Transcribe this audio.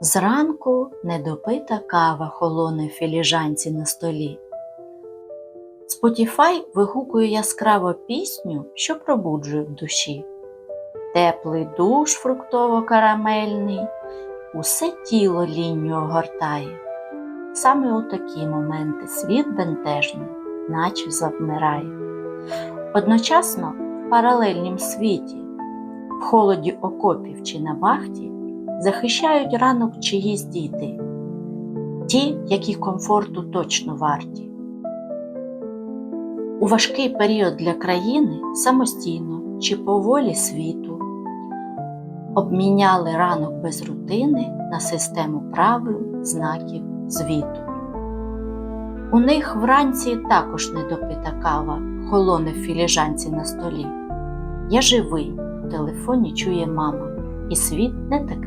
Зранку недопита кава холоне в філіжанці на столі. Spotify вигукує яскраву пісню, що пробуджує в душі. Теплий душ фруктово-карамельний, усе тіло лінню огортає. Саме у такі моменти світ бентежний, наче завмирає. Одночасно в паралельнім світі, в холоді окопів чи на вахті, захищають ранок чиїсь діти, ті, які комфорту точно варті. У важкий період для країни самостійно чи по волі світу обміняли ранок без рутини на систему правил, знаків, звіту. У них вранці також недопита кава, холоне в філіжанці на столі. Я живий, в телефоні чує мама, і світ не такий.